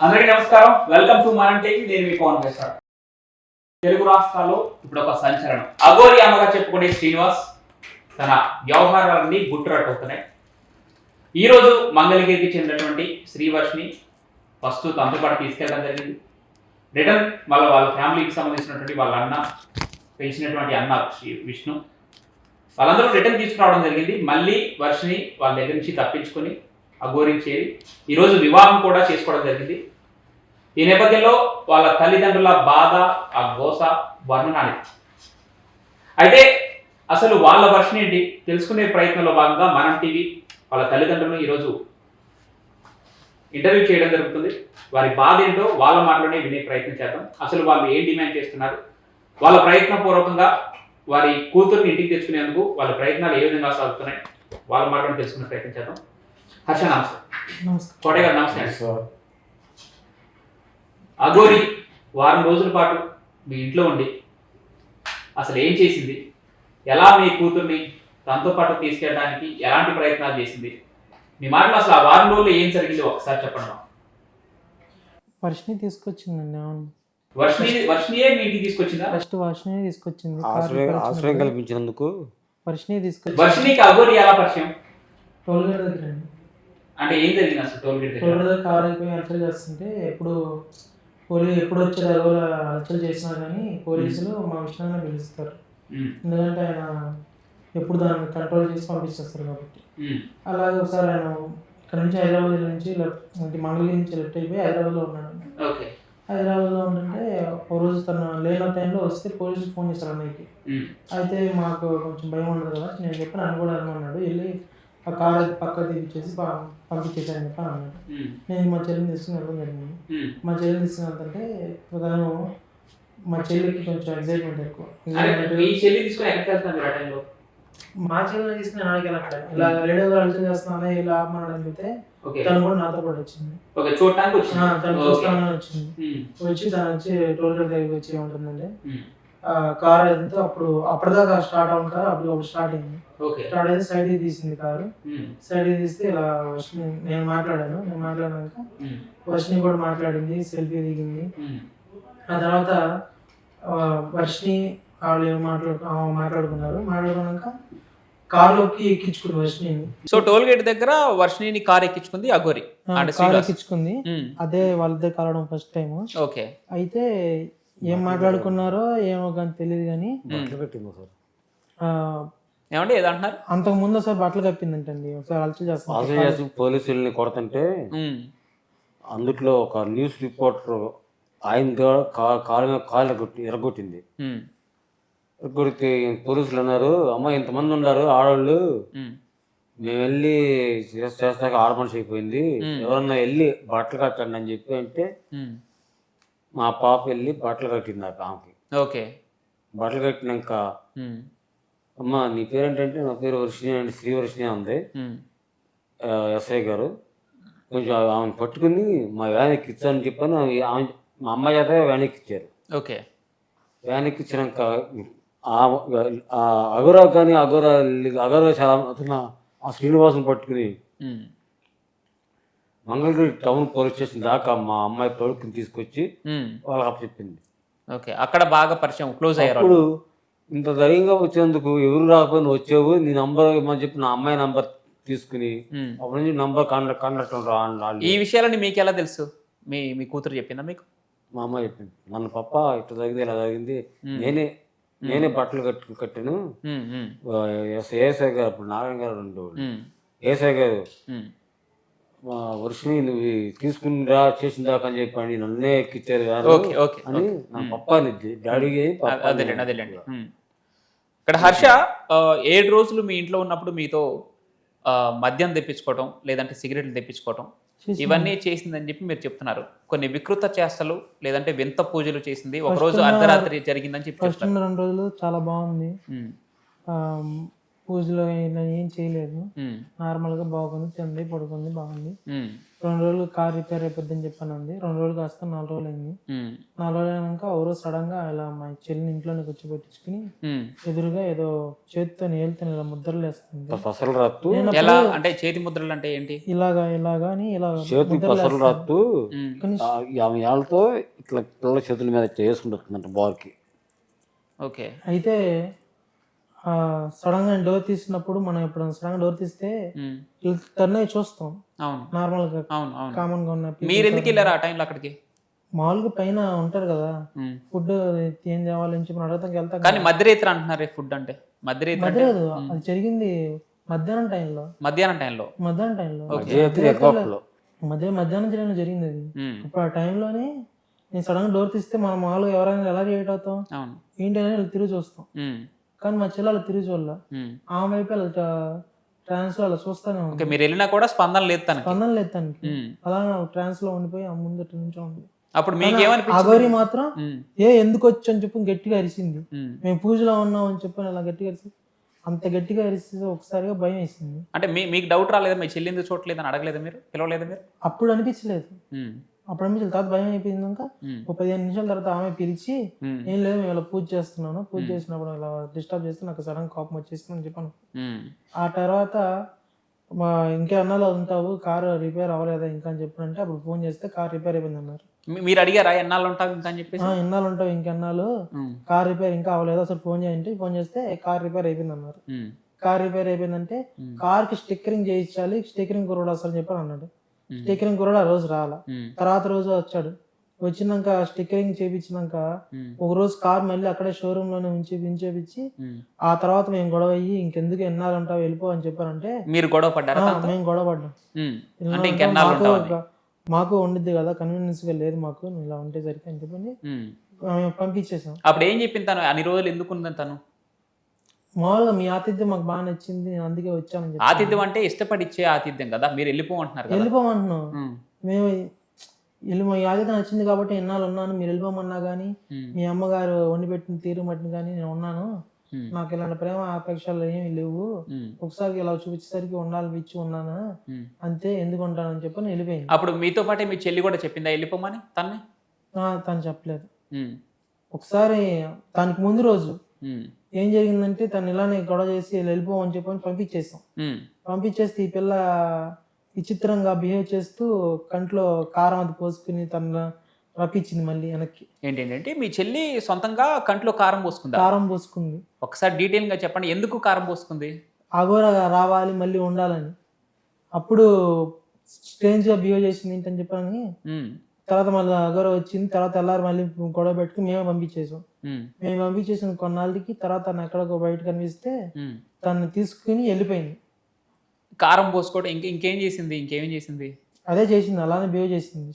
అందరికీ నమస్కారం. Welcome to మనం టీవీ నేను మీ పవన్ ప్రసాద్ తెలుగు రాష్ట్రాల్లో ఇప్పుడు ఒక సంచలనం. అఘోరి అమ్మగా చెప్పుకునే శ్రీనివాస్ తన వ్యవహారాలన్నీ గుట్టురట్టవుతున్నాయి ఈరోజు మంగళగిరికి చెందినటువంటి శ్రీవర్ష్ని ఫస్ట్ తనతో పాటు తీసుకెళ్ళడం జరిగింది. రిటర్న్ వాళ్ళ వాళ్ళ ఫ్యామిలీకి సంబంధించినటువంటి వాళ్ళ అన్న పెంచినటువంటి అన్న శ్రీ విష్ణు. వాళ్ళందరూ రిటర్న్ తీసుకురావడం జరిగింది. మళ్ళీ వర్షిని వాళ్ళ దగ్గర నుంచి తప్పించుకొని అఘోరించేవి ఈరోజు వివాహం కూడా చేసుకోవడం జరిగింది. ఈ నేపథ్యంలో వాళ్ళ తల్లిదండ్రుల బాధ ఆ గోస వర్ణనాన్ని అయితే అసలు వాళ్ళ వర్షన్ ఏంటి? తెలుసుకునే ప్రయత్నంలో భాగంగా మనం టీవీ వాళ్ళ తల్లిదండ్రులను ఈరోజు ఇంటర్వ్యూ చేయడం జరుగుతుంది. వారి బాధ ఏంటో వాళ్ళ మాటలోనే వినే ప్రయత్నం చేద్దాం. అసలు వాళ్ళు ఏం డిమాండ్ చేస్తున్నారు? వాళ్ళ ప్రయత్నపూర్వకంగా వారి కూతుర్ని ఇంటికి తెచ్చుకునేందుకు వాళ్ళ ప్రయత్నాలు ఏ విధంగా సాగుతున్నాయి? వాళ్ళ మాటలను తెలుసుకునే ప్రయత్నం చేద్దాం. హర్ష నమస్తే. నమస్కారం. కోటయ్య గారు నమస్తే. అఘోరి వారం రోజుల పాటు మీ ఇంట్లో ఉండి అసలు ఏం చేసింది? ఎలా మీ కూతుర్ని తనతో పాటు తీసుకెళ్ళడానికి ఎలాంటి ప్రయత్నాలు చేసింది? మీ మాటలు అసలు ఆ వారం రోజుల్లో ఏం జరిగింది ఒకసారి చెప్పండి. వర్షిని తీసుకొచ్చిందండి అవును. వర్షిని వర్షినియే మీ ఇంటికి తీసుకొచ్చిందా? ఫస్ట్ వర్షిని తీసుకొచ్చింది ఆశ్రయం కల్పించినందుకు? వర్షిని తీసుకొచ్చి వర్షినికి అఘోరి ఎలా పరిచయం? టోల్ గేట్ దగ్గర అండి. అంటే ఏం జరిగింది అసలు టోల్ గేట్ టోల్ దగ్గర కారు అయిపోయి హల్చల్ చేస్తుంటే ఎప్పుడు పోలీసు ఎప్పుడు వచ్చారు అగోల హల్చల్ చేసినా కానీ పోలీసులు మా విషయాన్ని పిలుస్తారు. ఉమ్, ఎందుకంటే ఆయన ఎప్పుడు దాన్ని కంట్రోల్ చేసి పంపించేస్తారు కాబట్టి. ఉమ్, అలాగే ఒకసారి ఆయన ఇక్కడ నుంచి హైదరాబాద్ నుంచి లెఫ్ట్ అంటే మంగళగిరి నుంచి లెఫ్ట్ అయిపోయి హైదరాబాద్లో ఉన్నాడు. ఓకే. హైదరాబాద్లో ఉంటుంటే ఒక రోజు తను లేని టైంలో వస్తే పోలీసులు ఫోన్ చేస్తారు అన్నయ్యకి. ఉమ్, అయితే మాకు కొంచెం భయం ఉండదు కదా నేను చెప్పి నన్ను కూడా అన్నాడు వెళ్ళి ఆ కార్ పక్క ప- పంపించేసాను అన్నాడు. ఉమ్, నేను మా చెల్లిని తీసుకుని వెళ్ళడం జరిగింది. మా చెల్లిని వెళ్తుంటే తను మా చెల్లికి కొంచెం ఎగ్జైట్మెంట్ ఎక్కువ. మీ చెల్లి తీసుకొని ఎక్కడికి వెళ్తున్నారు మీరు ఆ టైంలో? మా చెల్లిని తీసుకుని నాన్నకి వెళ్ళట్లేదు ఇలా రేడియో అలర్ట్ చేస్తున్నానే ఇలా అడిగితే ఓకే. తను కూడా నాతో పాటు వచ్చింది. తను. చూస్తానని వచ్చింది. వచ్చి తను వచ్చి టోల్ గేట్ దగ్గరికి వచ్చి ఆ, కార్ అయితే అప్పుడు అప్పటిదాకా స్టార్ట్ అవును కారు అప్పుడు అప్పుడు స్టార్ట్ అయింది. స్టార్ట్ అయితే సైడ్ తీసింది కారు. సైడ్ తీస్తే ఇలా వర్షిని నేను మాట్లాడాను నేను మాట్లాడినాక ఉమ్, వర్షిని కూడా మాట్లాడింది సెల్ఫీ దిగింది. ఆ తర్వాత వర్షిని వాళ్ళు ఏమో మాట్లాడు మాట్లాడుకున్నారు. మాట్లాడుకున్నాక కారులోకి ఎక్కించుకుంది వర్షిని సో టోల్ గేట్ దగ్గర వర్షిని కార్ ఎక్కించుకుంది అఘోరి అంటే కారు. ఎక్కించుకుంది. అదే వాళ్ళిద్దరు కలవడం ఫస్ట్ టైం ఓకే. అయితే ఏం మాట్లాడుకున్నారో ఏమో కానీ తెలియదు కానీ బట్టలు కట్టింది సార్. ఆ, ఏమంటే ఏదంటున్నారు? అంతకు ముందు ఒకసారి బట్టలు కప్పిందంటండి ఒకసారి చేస్తాను. చేసి పోలీసుల్ని కొడుతుంటే అందుట్లో ఒక న్యూస్ రిపోర్టర్ ఆయన కాలు మీద కాలు ఎరగొట్టి ఎరగొట్టింది. ఎరగొడితే పోలీసులు అన్నారు అమ్మ ఇంతమంది ఉన్నారు ఆడవాళ్ళు మేము. వెళ్ళి చేస్- చేస్తాక ఆడ మనిషి అయిపోయింది. ఎవరన్నా వెళ్ళి బట్టలు కట్టండి అని చెప్పి అంటే మా పాప వెళ్ళి బట్టలు కట్టింది ఆ ఆమెకి. ఓకే. బట్టలు కట్టినాక అమ్మ నీ పేరేంటంటే? నా పేరు వర్షిణి అండి శ్రీ వర్షిణి ఉంది ఎస్ఐ గారు. కొంచెం ఆమెను పట్టుకుని మా వ్యాన్ ఎక్కించాలని చెప్పాను ఆమె మా అమ్మ చేత వ్యాన్ ఎక్కించారు ఓకే. వ్యాన్ ఎక్కించినాక అగోరా కానీ అగోరా అగోరా చాలా అతను ఆ శ్రీనివాసం పట్టుకుని మంగళగిరి టౌన్ పోలీస్ స్టేషన్ దాకా మా అమ్మాయి తోడుకుని తీసుకొచ్చి వాళ్ళకి అప్పచెప్పింది ఓకే అక్కడ బాగా పరిచయం క్లోజ్ అయ్యారు అప్పుడు ఇంత ధైర్యంగా వచ్చేందుకు ఎవరు రాకపోయినా వచ్చావు నీ నంబర్ ఇవ్వమని చెప్పి నా అమ్మాయి నంబర్ తీసుకుని. అప్పటి నుంచి నంబర్ కాంటాక్ట్ కాంటాక్ట్ ఈ విషయాలన్నీ మీకు ఎలా తెలుసు? మీ మీ కూతురు చెప్పిందా మీకు? మా అమ్మ చెప్పింది. మన పప్ప ఇట్లా జరిగింది ఇలా జరిగింది. నేనే నేనే బట్టలు కట్టు కట్టాను. ఏసఐ గారు ఇప్పుడు నారాయణ గారు ఉమ్, ఏసఐ గారు వర్షిని నువ్వు తీసుకునిరా చేసిన దాకా అని చెప్పి అని నన్నే ఎక్కిచ్చారు గారు ఓకే ఓకే అని నా పప్ప డాడీకి పప్ప అదేలేండి అదేలేండి. ఇక్కడ హర్ష ఏడు రోజులు మీ ఇంట్లో ఉన్నప్పుడు మీతో ఆ, మద్యం తెప్పించుకోవటం లేదంటే సిగరెట్లు తెప్పించుకోవటం. ఇవన్నీ చేసిందని చెప్పి మీరు చెప్తున్నారు. కొన్ని వికృత చేష్టలు లేదంటే వింత పూజలు చేసింది ఒక రోజు అర్ధరాత్రి జరిగిందని చెప్పి రెండు రోజులు చాలా బాగుంది. పూజలో ఇలా ఏం చేయలేదు. ఉమ్, నార్మల్గా బాగుంది తింది పడుకుంది బాగుంది. రెండు రోజులు కార్ రిపేర్ అయిపోద్దని చెప్పాను అంది రెండు రోజులు కాస్త నాలుగు రోజులు అయింది. నాలుగు రోజులు అయినాక రోజు సడన్గా ఇలా మా చెల్లిని ఇంట్లోనే కూర్చోబెట్టించుకుని. ఎదురుగా ఏదో చేతితో ఏలుతో ఇలా ముద్రలు వేస్తుంది అంటే చేతి ముద్రలు అంటే ఏంటి? ఇలాగా ఇలాగా అని ఇలా చేతి పసలు. రత్తు? ఆమె ఏళ్ళతో ఇట్లా పిల్లల చేతుల మీద చేసుకుంటుందంట బార్కి ఓకే. అయితే సడన్గా డోర్ తీసినప్పుడు మనం ఇప్పుడు సడన్గా డోర్ తీస్తే టర్న్ అయ్యి చూస్తాం. అవును. నార్మల్గా అవును అవును. కామన్గా ఉన్న మీరు ఎందుకు. వెళ్ళారు ఆ టైంలో అక్కడికి? మామూలుగా పైన ఉంటారు కదా. ఫుడ్ ఏం అని చెప్పి అడగతానికి వెళ్తాం కానీ మధ్యరేత్రి అంటున్నారు ఫుడ్ అంటే. మధ్యరేత్రి అది జరిగింది మధ్యాహ్నం టైంలో మధ్యాహ్నం టైంలో మధ్యాహ్నం టైంలో మధ్య మధ్యాహ్నం టైంలో జరిగింది అది. ఇప్పుడు ఆ టైంలోనే నేను సడన్గా డోర్ తీస్తే మనం మామూలుగా ఎవరైనా ఎలా రియేట్ అవుతాం? అవును. ఏంటి అని తిరిగి చూస్తాం. కానీ మా చెల్లెలు తిరిగి చూడాల. ఆమె వైపు అలా ట్రాన్స్లో అలా చూస్తానే ఓకే ఉంది మీరు వెళ్ళినా కూడా స్పందన లేదు తనకి. స్పందన లేదు తనకి. ఉమ్. అలా ట్రాన్స్లో ఉండిపోయి ఆ ముందు నుంచి ఉంది. అప్పుడు మీకు ఆ ఏమనిపించింది గౌరి మాత్రం ఉమ్, ఏ ఎందుకు వచ్చి అని చెప్పి గట్టిగా అరిసింది ఉమ్. మేము పూజలో ఉన్నాం అని చెప్పి అలా గట్టిగా అరిసి అంత గట్టిగా అరిస్తే ఒకసారిగా భయం వేసింది. అంటే మీ మీకు డౌట్ రాలేదా? మీ చెల్లి ఎందుకు చూడలేదు అని అడగలేదా మీరు? పిలవలేదా మీరు? అప్పుడు అనిపించలేదు. ఉమ్, అప్పుడు అనిపించలేదు తర్వాత భయం అయిపోయిందాక ఒక పదిహేను నిమిషాల తర్వాత ఆమె పిలిచి ఏం లేదు మేము ఇలా పూజ చేస్తున్నాను. పూజ. చేసినప్పుడు ఇలా డిస్టర్బ్ చేస్తే నాకు సడన్ కోపం అని చెప్పాను. ఆ తర్వాత మా ఇంకా అన్నాలో ఉంటావు కారు రిపేర్ అవ్వలేదా ఇంకా అని చెప్పినంటే అప్పుడు ఫోన్ చేస్తే కార్ రిపేర్ అయిపోయింది అన్నారు. మీరు అడిగారా ఎన్నాళ్ళు ఉంటావు ఇంకా అని చెప్పేసి? "ఆ, ఎన్నాళ్ళు ఉంటావు ఇంకెన్నాళ్ళు కార్ రిపేర్ ఇంకా అవ్వలేదు? అసలు ఫోన్ చేయండి. ఫోన్ చేస్తే కార్ రిపేర్ అయిపోయింది అన్నారు. కార్ రిపేర్ అయిపోయిందంటే కార్కి స్టిక్కరింగ్ చేయించాలి స్టిక్కరింగ్ కుర్రోడు అసలు చెప్పని అన్నాడు. స్టిక్కరింగ్ కుర్రోడు ఆ రోజు రాలా. తర్వాత రోజు వచ్చాడు. వచ్చినాక స్టిక్కరింగ్ చేయించినాక ఉమ్, ఒక రోజు కార్ మళ్ళీ అక్కడే షోరూమ్లోనే ఉంచి ఉంచేపించి. ఆ తర్వాత మేము గొడవ అయ్యి ఇంకెందుకు ఎన్నాళ్ళు ఉంటావు వెళ్ళిపో అని చెప్పారంటే మీరు గొడవ పడ్డారా "ఆ, తనతో? మేము గొడవ పడ్డాం. మాకు ఉండిద్ది కదా కన్వీనియన్స్గా లేదు మాకు ఇలా ఉంటే సరికి అని చెప్పి ఉమ్. మేము పంపించేసాం. అప్పుడు ఏం చెప్పింది తను? అన్ని రోజులు ఎందుకు ఉందని తను? మామూలుగా మీ ఆతిథ్యం మాకు బాగా నచ్చింది నేను అందుకే వచ్చానని చెప్పి ఆతిథ్యం అంటే ఇష్టపడి ఇచ్చే ఆతిథ్యం కదా? మీరు వెళ్ళిపోమంటున్నారు కదా? వెళ్ళిపోమంటున్నాం. ఉమ్, మేము వెళ్ళి మా ఆతిథ్యం నచ్చింది కాబట్టి ఎన్నాళ్ళు ఉన్నాను మీరు వెళ్ళిపోమన్నా కానీ ఉమ్, మీ అమ్మగారు వండి పెట్టిన తీరు మట్టిని కానీ నేను ఉన్నాను. ఉమ్, నాకు ఇలాంటి ప్రేమ ఆపేక్షలు ఏమీ లేవు. ఉమ్, ఒకసారి ఇలా చూపించేసరికి ఉండాలి ఇచ్చి ఉన్నాను? ఉమ్. అంతే ఎందుకు ఉంటానని చెప్పి నేను వెళ్ళిపోయింది. అప్పుడు మీతో పాటే మీ చెల్లి కూడా చెప్పిందా వెళ్ళిపోమని? తన్ని? ఆ, తను చెప్పలేదు. ఉమ్, ఒకసారి దానికి ముందు రోజు ఉమ్, ఏం జరిగిందంటే తను ఇలానే గొడవ చేసి "ఇలా వెళ్ళిపోమని చెప్పని పంపించేసాం ఉమ్, పంపించేస్తే ఈ పిల్ల విచిత్రంగా బిహేవ్ చేస్తూ కంట్లో కారం అది పోసుకుని తను రప్పించింది మళ్ళీ వెనక్కి. ఏంటంటే మీ చెల్లి సొంతంగా కంట్లో కారం పోసుకుందా? కారం పోసుకుంది. ఒకసారి డీటెయిల్గా చెప్పండి. ఎందుకు కారం పోసుకుంది? అఘోర రావాలి మళ్ళీ ఉండాలని. అప్పుడు స్ట్రేంజ్గా బిహేవ్ చేసింది ఏంటని చెప్పని తర్వాత మళ్ళీ అఘోర వచ్చింది తర్వాత ఎల్లారు మళ్ళీ గొడవ పెట్టుకుని మేమే పంపించేసాం. మేము పంపించేసిన కొన్నాళ్ళకి తర్వాత తను ఎక్కడికో బయట కనిపిస్తే. తను తీసుకుని వెళ్ళిపోయింది. కారం పోసుకోవడం ఇంక ఇంకేం చేసింది? ఇంకేం చేసింది? అదే చేసింది అలానే బిహేవ్ చేసింది